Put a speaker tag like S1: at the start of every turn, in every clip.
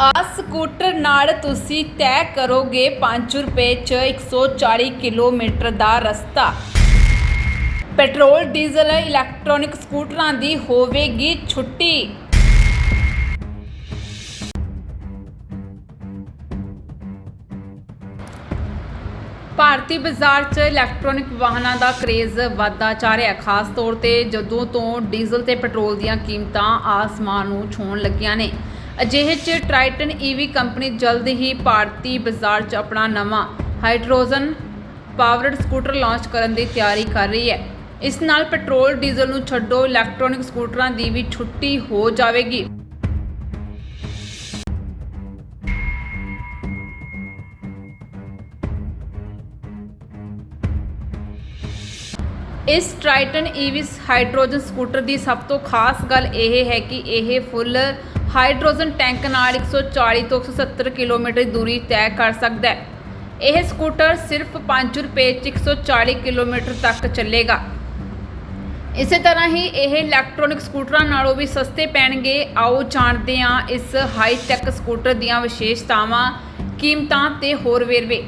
S1: ਆ ਸਕੂਟਰ ਨਾਲ ਤੁਸੀਂ ਤੈਅ ਕਰੋਗੇ 5 ਰੁਪਏ 'ਚ 140 ਕਿਲੋਮੀਟਰ ਦਾ ਰਸਤਾ। ਪੈਟਰੋਲ, ਡੀਜ਼ਲ, ਇਲੈਕਟ੍ਰੋਨਿਕ ਸਕੂਟਰਾਂ ਦੀ ਹੋਵੇਗੀ ਛੁੱਟੀ। ਭਾਰਤੀ ਬਾਜ਼ਾਰ 'ਚ ਇਲੈਕਟ੍ਰੋਨਿਕ ਵਾਹਨਾਂ ਦਾ ਕਰੇਜ਼ ਵਧਦਾ ਜਾ ਰਿਹਾ ਖਾਸ ਤੌਰ ਤੇ ਜਦੋਂ ਤੋਂ ਡੀਜ਼ਲ ਤੇ ਪੈਟਰੋਲ ਦੀਆਂ ਕੀਮਤਾਂ ਆਸਮਾਨ ਨੂੰ ਛੂਹਣ ਲੱਗੀਆਂ ਨੇ। ਅਜਿਹੇ 'ਚ ਟ੍ਰਾਈਟਨ ਈਵੀ ਕੰਪਨੀ ਜਲਦ ਹੀ ਭਾਰਤੀ ਬਾਜ਼ਾਰ 'ਚ ਆਪਣਾ ਨਵਾਂ ਹਾਈਡਰੋਜਨ ਪਾਵਰਡ ਸਕੂਟਰ ਲਾਂਚ ਕਰਨ ਦੀ ਤਿਆਰੀ ਕਰ ਰਹੀ ਹੈ। ਇਸ ਨਾਲ ਪੈਟਰੋਲ, ਡੀਜ਼ਲ ਨੂੰ ਛੱਡੋ, ਇਲੈਕਟ੍ਰੋਨਿਕ ਸਕੂਟਰਾਂ ਦੀ ਵੀ ਛੁੱਟੀ ਹੋ ਜਾਵੇਗੀ। ਇਸ ਟ੍ਰਾਈਟਨ ਈਵਿਸ ਹਾਈਡਰੋਜਨ ਸਕੂਟਰ ਦੀ ਸਭ ਤੋਂ ਖਾਸ ਗੱਲ ਇਹ ਹੈ ਕਿ ਇਹ ਫੁੱਲ ਹਾਈਡਰੋਜਨ ਟੈਂਕ ਨਾਲ 140 ਤੋਂ 170 ਕਿਲੋਮੀਟਰ ਦੀ ਦੂਰੀ ਤੈਅ ਕਰ ਸਕਦਾ ਹੈ। ਇਹ ਸਕੂਟਰ ਸਿਰਫ 5 ਰੁਪਏ 'ਚ 140 ਕਿਲੋਮੀਟਰ ਤੱਕ ਚੱਲੇਗਾ। ਇਸੇ ਤਰ੍ਹਾਂ ਹੀ ਇਹ ਇਲੈਕਟ੍ਰੋਨਿਕ ਸਕੂਟਰਾਂ ਨਾਲੋਂ ਵੀ ਸਸਤੇ ਪੈਣਗੇ। ਆਓ ਜਾਣਦੇ ਹਾਂ ਇਸ ਹਾਈ ਟੈਕ ਸਕੂਟਰ ਦੀਆਂ ਵਿਸ਼ੇਸ਼ਤਾਵਾਂ, ਕੀਮਤਾਂ ਤੇ ਹੋਰ ਵੇਰਵੇ।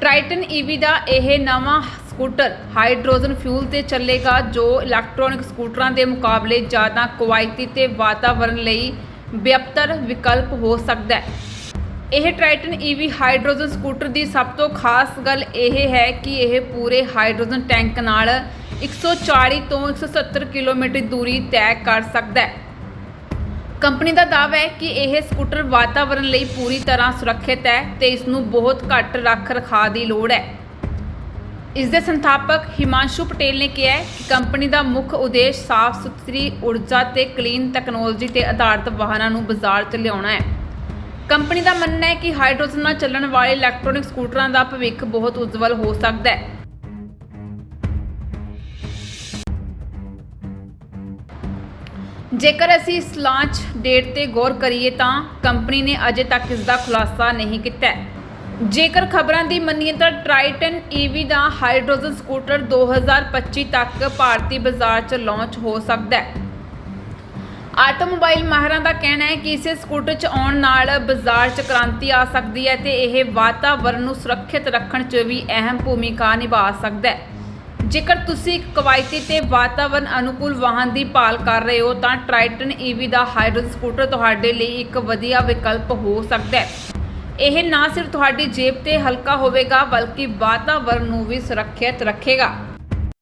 S1: ਟ੍ਰਾਈਟਨ ਈਵੀ ਦਾ ਇਹ ਨਵਾਂ ਸਕੂਟਰ ਹਾਈਡਰੋਜਨ ਫਿਊਲ ਤੇ ਚੱਲੇਗਾ, ਜੋ ਇਲੈਕਟ੍ਰੋਨਿਕ ਸਕੂਟਰਾਂ ਦੇ ਮੁਕਾਬਲੇ ਜ਼ਿਆਦਾ ਕੁਆਇਤੀ ਤੇ ਵਾਤਾਵਰਣ ਲਈ ਬਿਹਤਰ ਵਿਕਲਪ ਹੋ ਸਕਦਾ ਹੈ। ਇਹ ਟ੍ਰਾਈਟਨ ਈਵੀ ਹਾਈਡਰੋਜਨ ਸਕੂਟਰ ਦੀ ਸਭ ਤੋਂ ਖਾਸ ਗੱਲ ਇਹ ਹੈ ਕਿ ਇਹ ਪੂਰੇ ਹਾਈਡਰੋਜਨ ਟੈਂਕ ਨਾਲ 140 ਤੋਂ 170 ਕਿਲੋਮੀਟਰ ਦੂਰੀ ਤੈਅ ਕਰ ਸਕਦਾ ਹੈ। ਕੰਪਨੀ ਦਾ ਦਾਅਵਾ ਹੈ ਕਿ ਇਹ ਸਕੂਟਰ ਵਾਤਾਵਰਣ ਲਈ ਪੂਰੀ ਤਰ੍ਹਾਂ ਸੁਰੱਖਿਅਤ ਹੈ ਤੇ ਇਸ ਨੂੰ ਬਹੁਤ ਘੱਟ ਰੱਖ ਰਖਾਅ ਦੀ ਲੋੜ ਹੈ। ਇਸ ਦੇ ਸੰਸਥਾਪਕ ਹਿਮਾਂਸ਼ੂ ਪਟੇਲ ਨੇ ਕਿਹਾ ਹੈ ਕਿ ਕੰਪਨੀ ਦਾ ਮੁੱਖ ਉਦੇਸ਼ ਸਾਫ਼ ਸੁਥਰੀ ਊਰਜਾ ਤੇ ਕਲੀਨ ਟੈਕਨੋਲੋਜੀ ਤੇ ਆਧਾਰਿਤ ਵਾਹਨਾਂ ਨੂੰ ਬਾਜ਼ਾਰ 'ਚ ਲਿਆਉਣਾ ਹੈ। ਕੰਪਨੀ ਦਾ ਮੰਨਣਾ ਹੈ ਕਿ ਹਾਈਡਰੋਜਨ ਨਾਲ ਚੱਲਣ ਵਾਲੇ ਇਲੈਕਟ੍ਰੋਨਿਕ ਸਕੂਟਰਾਂ ਦਾ ਭਵਿੱਖ ਬਹੁਤ ਉਜਵਲ ਹੋ ਸਕਦਾ ਹੈ। ਜੇਕਰ ਅਸੀਂ ਇਸ ਲਾਂਚ ਡੇਟ ਤੇ ਗੌਰ ਕਰੀਏ ਤਾਂ ਕੰਪਨੀ ਨੇ ਅਜੇ ਤੱਕ ਇਸ ਦਾ ਖੁਲਾਸਾ ਨਹੀਂ ਕੀਤਾ ਹੈ। ਜੇਕਰ ਖਬਰਾਂ ਦੀ ਮੰਨੀਏ ਤਾਂ ਟ੍ਰਾਈਟਨ ਈਵੀ ਦਾ ਹਾਈਡਰੋਜਨ ਸਕੂਟਰ 2025 ਤੱਕ ਭਾਰਤੀ ਬਾਜ਼ਾਰ 'ਚ ਲਾਂਚ ਹੋ ਸਕਦਾ ਹੈ। ਆਟੋਮੋਬਾਈਲ ਮਾਹਰਾਂ ਦਾ ਕਹਿਣਾ ਹੈ ਕਿ ਇਸੇ ਸਕੂਟਰ 'ਚ ਆਉਣ ਨਾਲ ਬਾਜ਼ਾਰ 'ਚ ਕ੍ਰਾਂਤੀ ਆ ਸਕਦੀ ਹੈ ਤੇ ਇਹ ਵਾਤਾਵਰਣ ਨੂੰ ਸੁਰੱਖਿਅਤ ਰੱਖਣ 'ਚ ਵੀ ਅਹਿਮ ਭੂਮਿਕਾ ਨਿਭਾ ਸਕਦਾ ਹੈ। ਜੇਕਰ ਤੁਸੀਂ ਇੱਕ ਕਵਾਇਤੀ ਤੇ ਵਾਤਾਵਰਣ ਅਨੁਕੂਲ ਵਾਹਨ ਦੀ ਭਾਲ ਕਰ ਰਹੇ ਹੋ ਤਾਂ ਟ੍ਰਾਈਟਨ ਈਵੀ ਦਾ ਹਾਈਡਰੋਜਨ ਸਕੂਟਰ ਤੁਹਾਡੇ ਲਈ ਇੱਕ ਵਧੀਆ ਵਿਕਲਪ ਹੋ ਸਕਦਾ ਹੈ। ਇਹ ਨਾ ਸਿਰਫ ਤੁਹਾਡੀ ਜੇਬ ਤੇ ਹਲਕਾ ਹੋਵੇਗਾ ਬਲਕਿ ਵਾਤਾਵਰਣ ਨੂੰ ਵੀ ਸੁਰੱਖਿਅਤ ਰੱਖੇਗਾ।